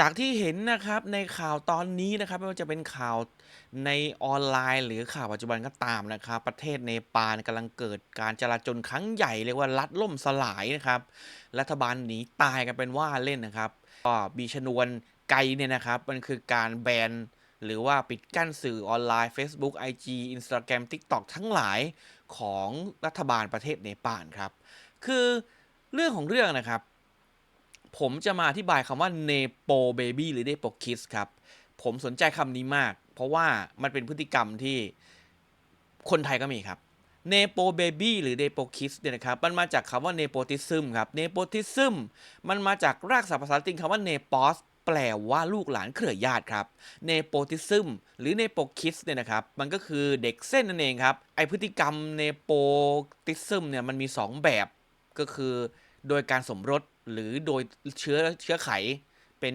จากที่เห็นนะครับในข่าวตอนนี้นะครับไม่ว่าจะเป็นข่าวในออนไลน์ หรือข่าวปัจจุบันก็ตามนะครับ ประเทศเนปาลกำลังเกิดการจลาจลครั้งใหญ่เรียกว่ารัฐล่มสลายนะครับ รัฐบาลหนีตายกันเป็นว่าเล่นนะครับก็มีชนวนไกลเนี่ยนะครับ มันคือการแบนหรือว่าปิดกั้นสื่อออนไลน์ Facebook IG Instagram TikTok ทั้งหลายของรัฐบาลประเทศเนปาลครับ คือเรื่องของเรื่องนะครับ ผมจะมาอธิบายคำว่า Nepo Baby หรือ Nepo Kids ครับ ผมสนใจคำนี้มาก เพราะว่ามันเป็นพฤติกรรมที่คนไทยก็มีครับ Nepo Baby หรือ Nepo Kids เนี่ยนะครับ มันมาจากคำว่า Nepotism ครับ Nepotism มันมาจากรากศัพท์ภาษาละตินคำว่า Nepos แปลว่าลูกหลานเครือญาติครับ Nepotism หรือ Nepo Kids เนี่ยนะครับ มันก็คือเด็กเส้นนั่นเองครับ ไอพฤติกรรม Nepotism เนี่ยมันมี 2 แบบก็คือโดยการสมรส หรือโดยเชื้อเชื้อไข เป็น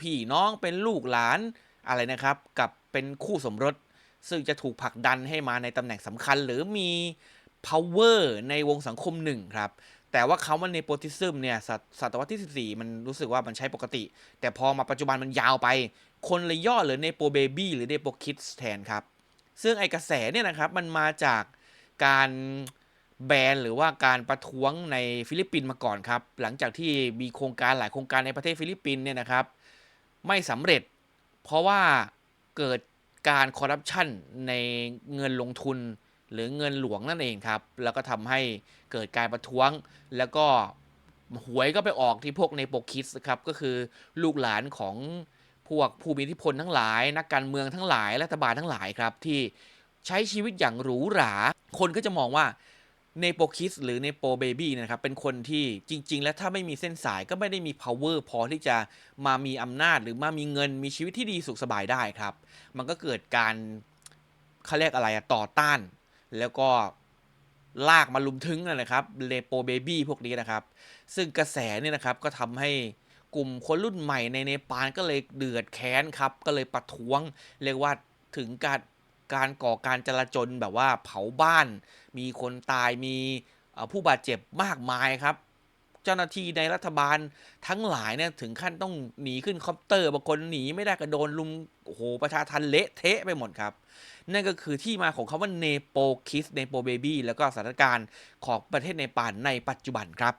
พี่น้องเป็นลูกหลานอะไรนะครับ กับเป็นคู่สมรส ซึ่งจะถูกผลักดันให้มาในตำแหน่งสำคัญ หรือมี power ในวงสังคมหนึ่งครับ แต่ว่าคำว่า nepotism เนี่ยศตศตวรรษที่ 14 มันรู้สึกว่ามันใช้ปกติ แต่พอมาปัจจุบันมันยาวไป คนเลยย่อหรือ nepo baby หรือ nepo kids แทนครับ ซึ่งไอกระแสเนี่ยนะครับมันมาจากการ แบนหรือว่าการประท้วงในฟิลิปปินส์มาก่อนครับ หลังจากที่มีโครงการหลายโครงการในประเทศฟิลิปปินส์เนี่ยนะครับ ไม่สำเร็จ เพราะว่าเกิดการคอร์รัปชันในเงินลงทุนหรือเงินหลวงนั่นเองครับ แล้วก็ทำให้เกิดการประท้วง แล้วก็หวยก็ไปออกที่พวกในโปคิสครับ ก็คือลูกหลานของพวกผู้มีอิทธิพลทั้งหลาย นักการเมืองทั้งหลายรัฐบาลทั้งหลายครับที่ใช้ชีวิตอย่างหรูหรา คนก็จะมองว่า เนโปคิสหรือเนโปเบบี้นะครับเป็นคนที่จริง ๆ แล้วถ้าไม่มีเส้นสายก็ไม่ได้มี power พอที่จะมามีอำนาจหรือมามีเงินมีชีวิตที่ดีสุขสบายได้ครับ มันก็เกิดการเขาเรียกอะไรต่อต้าน แล้วก็ลากมาลุมทึงนะครับเลโปเบบี้พวกนี้นะครับ ซึ่งกระแสเนี่ยนะครับก็ทำให้กลุ่มคนรุ่นใหม่ในเนปาลก็เลยเดือดแค้นครับ ก็เลยประท้วงเรียกว่าถึงการ การก่อการจลาจลแบบว่าเผาบ้าน มีคนตายมีผู้บาดเจ็บมากมายครับ เจ้าหน้าที่ในรัฐบาลทั้งหลายเนี่ยถึงขั้นต้องหนีขึ้นคอปเตอร์บางคนหนีไม่ได้ก็โดนลุมโอ้โหประชาทันเละเทะไปหมดครับ นั่นก็คือที่มาของคำว่าเนโปคิสเนโปเบบี้แล้วก็สถานการณ์ของประเทศเนปาลในปัจจุบันครับ